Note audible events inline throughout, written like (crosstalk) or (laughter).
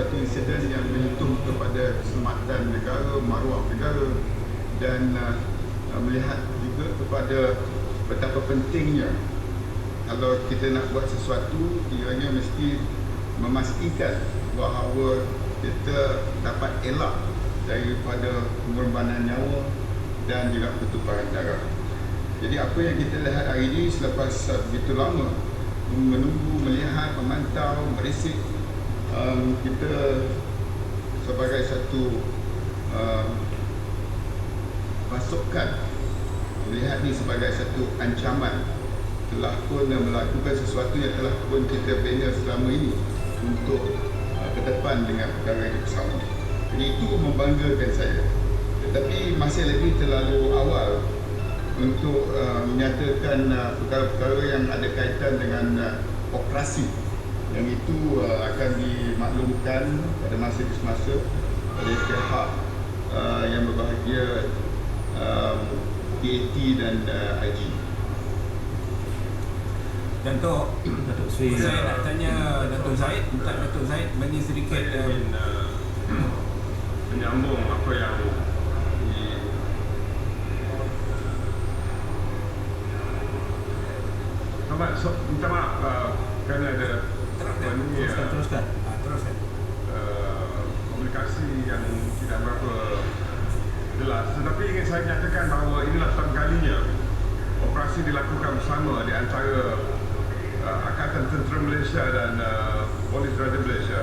sesuatu insiden yang menyentuh kepada keselamatan negara, maruah negara dan uh, melihat juga kepada betapa pentingnya kalau kita nak buat sesuatu kiranya mesti memastikan bahawa kita dapat elak daripada pengorbanan nyawa dan juga pertumpahan darah. Jadi apa yang kita lihat hari ini selepas begitu lama menunggu, melihat, memantau, merisik um, kita sebagai satu um, pasukan melihat ini sebagai satu ancaman telah pun melakukan sesuatu yang telah pun kita bina selama ini untuk uh, ke depan dengan perkara yang bersama. Jadi itu membanggakan saya. Tetapi masih lagi terlalu awal untuk uh, menyatakan uh, perkara-perkara yang ada kaitan dengan uh, operasi yang itu uh, akan dimaklumkan pada masa di semasa oleh pihak uh, yang berbahagia um, PAT dan uh, IG. Contoh Datuk Sri Saya nak tanya Datuk Zaid Minta Datuk Zaid bagi sedikit ingin uh, menyambung apa yang di so, minta maaf uh, kerana ada ni, Teruskan uh, Teruskan ah, Teruskan uh, komunikasi yang tidak berapa jelas. Tetapi ingin saya nyatakan bahawa inilah pertama kalinya operasi dilakukan bersama di antara uh, Angkatan Tentera Malaysia dan uh, Polis Raja Malaysia.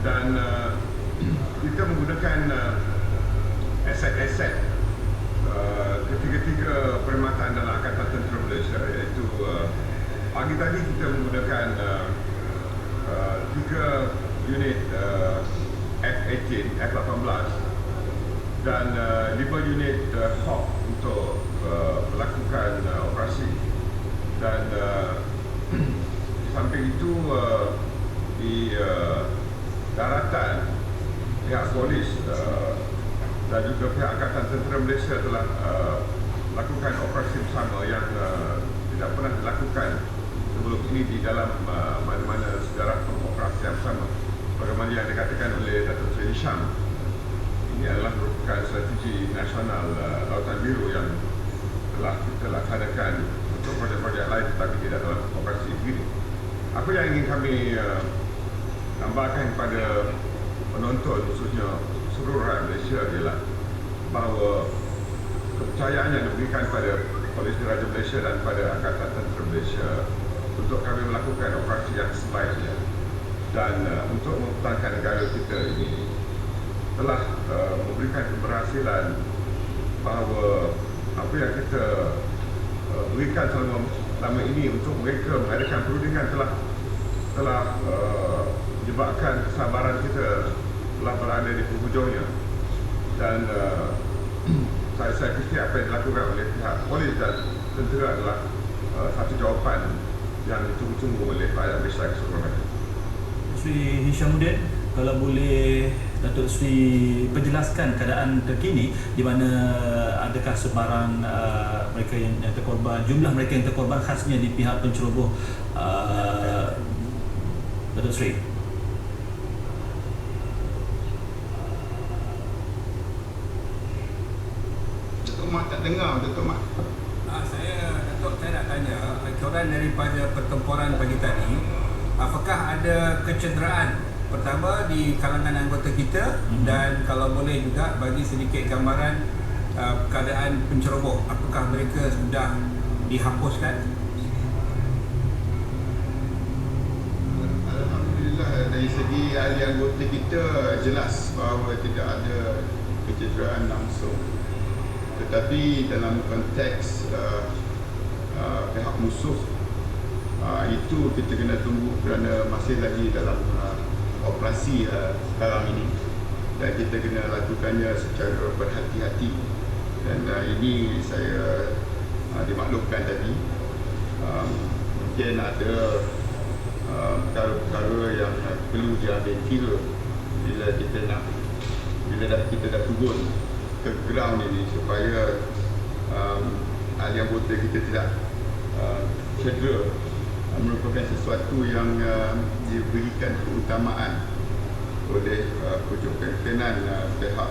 Dan uh, kita menggunakan uh, aset-aset uh, ketiga-tiga perkhidmatan dalam Angkatan Tentera Malaysia iaitu uh, pagi tadi kita menggunakan uh, uh, tiga unit uh, F-18, F-18 dan uh, lima unit uh, Hawk untuk uh, melakukan uh, operasi. Dan uh, (clears throat) di samping itu uh, di uh, daratan pihak polis uh, dan juga pihak Angkatan Tentera Malaysia telah uh, lakukan operasi bersama yang uh, tidak pernah dilakukan sebelum ini di dalam uh, mana-mana sejarah operasi yang sama bagaimana yang dikatakan oleh Hisham ini adalah merupakan strategi nasional uh, Lautan Biru yang telah kita laksanakan untuk projek-projek lain tetapi tidak dalam operasi begini. Apa yang ingin kami uh, tambahkan kepada penonton khususnya seluruh rakyat Malaysia ialah bahawa kepercayaan yang diberikan kepada Polis Diraja Malaysia dan pada Angkatan Tentera Malaysia untuk kami melakukan operasi yang sebaiknya dan uh, untuk mempertahankan negara kita ini telah uh, memberikan keberhasilan bahawa apa yang kita uh, berikan selama, selama ini untuk mereka mengadakan perundingan telah telah uh, menyebabkan kesabaran kita telah berada di penghujungnya dan uh, (clears throat) saya saya fikir apa yang dilakukan oleh pihak polis dan tentera adalah uh, satu jawapan yang ditunggu-tunggu oleh rakyat Malaysia keseluruhannya. Sri Hishamuddin kalau boleh Datuk Sri perjelaskan keadaan terkini di mana adakah sebarang uh, mereka yang, yang terkorban jumlah mereka yang terkorban khasnya di pihak penceroboh uh, Datuk Sri Datuk Mat tak dengar Datuk Mat. Ah, saya Datuk saya nak tanya laporan daripada pertempuran pagi tadi apakah ada kecederaan pertama di kalangan anggota kita Mhm. dan kalau boleh juga bagi sedikit gambaran uh, keadaan penceroboh apakah mereka sudah dihapuskan Alhamdulillah dari segi ahli anggota kita jelas bahawa tidak ada kecederaan langsung. Tetapi dalam konteks uh, uh, pihak musuh uh, itu kita kena tunggu kerana masih lagi dalam uh, operasi uh, sekarang ini. Dan kita kena lakukannya secara berhati-hati. Dan uh, ini saya uh, dimaklumkan tadi. Um, mungkin ada uh, perkara-perkara yang uh, perlu diambil kira bila kita nak bila dah kita dah turun ke ground ini supaya um, ahli anggota kita tidak uh, cedera merupakan sesuatu yang uh, diberikan keutamaan oleh uh, pucuk pimpinan uh, pihak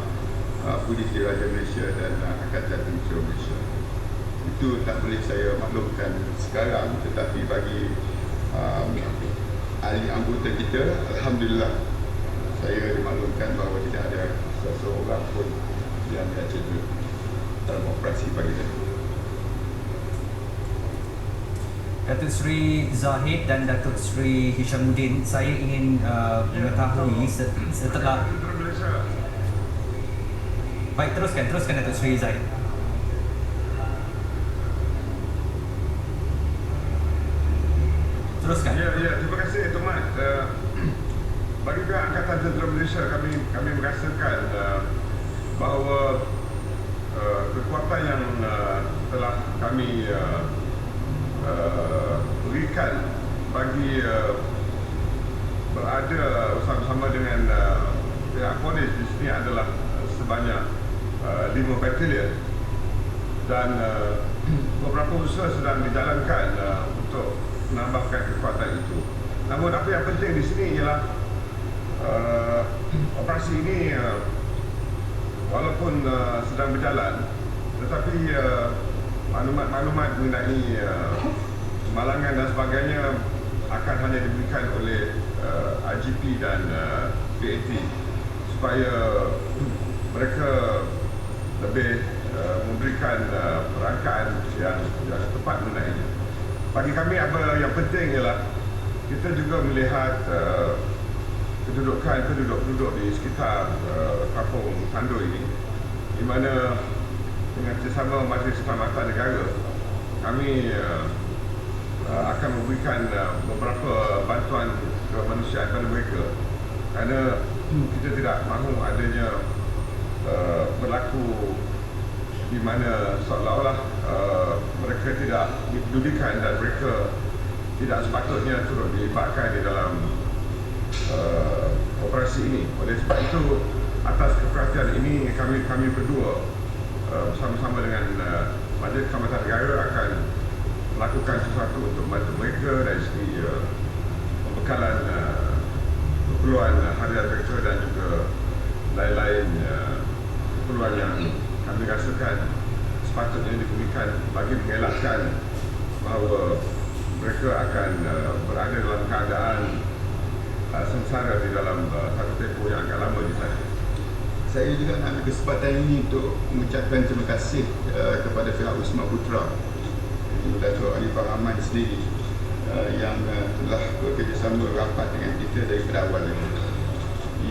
uh, Polis Diraja Malaysia dan uh, Angkatan Tentera Malaysia. Itu tak boleh saya maklumkan sekarang tetapi bagi um, ahli anggota kita Alhamdulillah saya dimaklumkan bahawa tidak ada seseorang pun yang tercedera dalam operasi pagi tadi. Datuk Seri Zahid dan Datuk Seri Hishamuddin, saya ingin uh, mengetahui se- setelah baik teruskan teruskan Datuk Seri Zahid. Teruskan. Ya, ya, terima kasih Tuan. Uh, (clears throat) bagi pihak Angkatan Tentera Malaysia, kami kami merasakan uh, bahawa uh, kekuatan yang uh, telah kami uh, uh, berikan bagi uh, berada bersama-sama dengan uh, pihak polis di sini adalah sebanyak uh, lima batalion dan uh, (clears throat) beberapa usaha sedang dijalankan uh, untuk menambahkan kekuatan itu. Namun apa yang penting di sini ialah uh, (clears throat) operasi ini uh, walaupun uh, sedang berjalan tetapi uh, maklumat-maklumat mengenai uh, malangan dan sebagainya akan hanya diberikan oleh uh, IGP dan uh, PAT supaya mereka lebih uh, memberikan uh, perangkaan yang, yang tepat mengenainya. Bagi kami apa yang penting ialah kita juga melihat uh, kedudukan penduduk-penduduk di sekitar uh, kampung Tando ini di mana dengan kerjasama Majlis Keselamatan Negara kami uh, akan memberikan uh, beberapa bantuan kemanusiaan kepada mereka kerana (clears throat) kita tidak mahu adanya uh, berlaku di mana seolah-olah uh, mereka tidak dipedulikan dan mereka tidak sepatutnya turut dilibatkan di dalam uh, operasi ini. Oleh sebab itu, atas keperhatian ini kami kami berdua bersama-sama dengan uh, Majlis Keselamatan Negara akan melakukan sesuatu untuk membantu mereka dari segi uh, pembekalan uh, keperluan uh, harian mereka dan juga lain-lain uh, keperluan yang kami rasakan sepatutnya diberikan bagi mengelakkan bahawa mereka akan uh, berada dalam keadaan uh, sengsara di dalam uh, satu tempoh yang agak lama di sana. Saya juga nak ambil kesempatan ini untuk mengucapkan terima kasih uh, kepada pihak Wisma Putra Datuk Ali Rahman sendiri uh, yang uh, telah bekerjasama rapat dengan kita daripada awal lagi.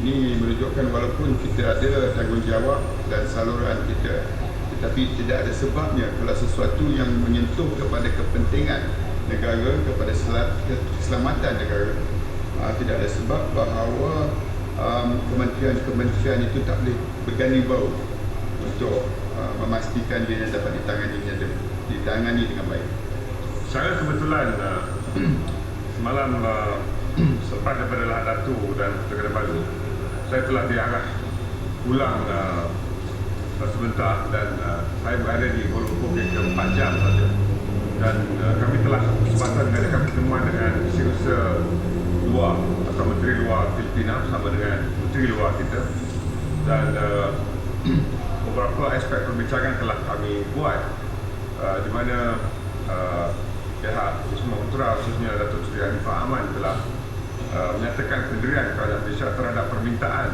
Ini menunjukkan walaupun kita ada tanggungjawab dan saluran kita tetapi tidak ada sebabnya kalau sesuatu yang menyentuh kepada kepentingan negara kepada sel- keselamatan negara uh, tidak ada sebab bahawa um, kementerian-kementerian itu tak boleh berganding bau untuk uh, memastikan dia dapat ditangani dengan ditangani dengan baik. Saya kebetulan uh, (clears throat) semalam uh, (clears throat) selepas daripada Lahad Datu dan Tegara Baru saya telah diarah pulang uh, sebentar dan uh, saya berada di Kuala Lumpur kira 4 jam saja dan uh, kami telah kesempatan mengadakan pertemuan dengan Setiausaha luar Menteri Luar Filipina bersama dengan Menteri Luar kita. Dan uh, (clears throat) beberapa aspek perbincangan telah kami buat uh, di mana uh, pihak Wisma Putra khususnya Datuk Seri Hanifah Aman telah uh, menyatakan pendirian kerajaan Malaysia terhadap permintaan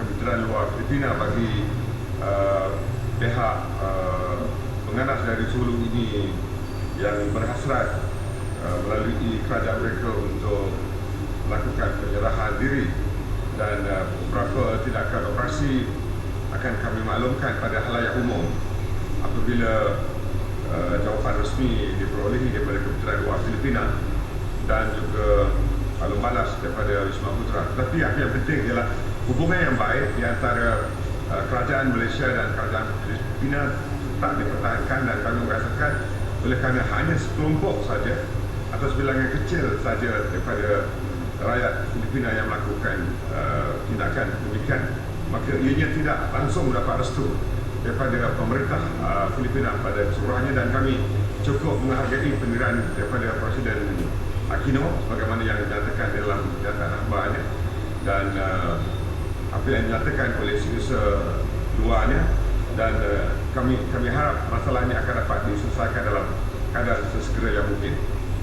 Kementerian Luar Filipina bagi uh, pihak uh, penganas dari Sulu ini yang berhasrat uh, melalui kerajaan mereka untuk diri dan uh, beberapa tindakan operasi akan kami maklumkan pada halayak umum apabila uh, jawapan resmi diperolehi daripada Kementerian Luar Filipina dan juga kalau balas daripada Wisma Putra. Tetapi yang penting ialah hubungan yang baik di antara uh, kerajaan Malaysia dan kerajaan Filipina tak dipertahankan dan kami merasakan oleh kerana hanya sekelompok saja atau sebilangan kecil saja daripada rakyat Filipina yang melakukan uh, tindakan demikian. Maka ianya tidak langsung mendapat restu daripada pemerintah uh, Filipina pada keseluruhannya. Dan kami cukup menghargai pendirian daripada Presiden Aquino sebagaimana yang dinyatakan dalam kenyataan akhbarnya. Dan uh, apa yang dinyatakan oleh setiausaha luarnya dan uh, kami kami harap masalah ini akan dapat diselesaikan dalam keadaan sesegera yang mungkin.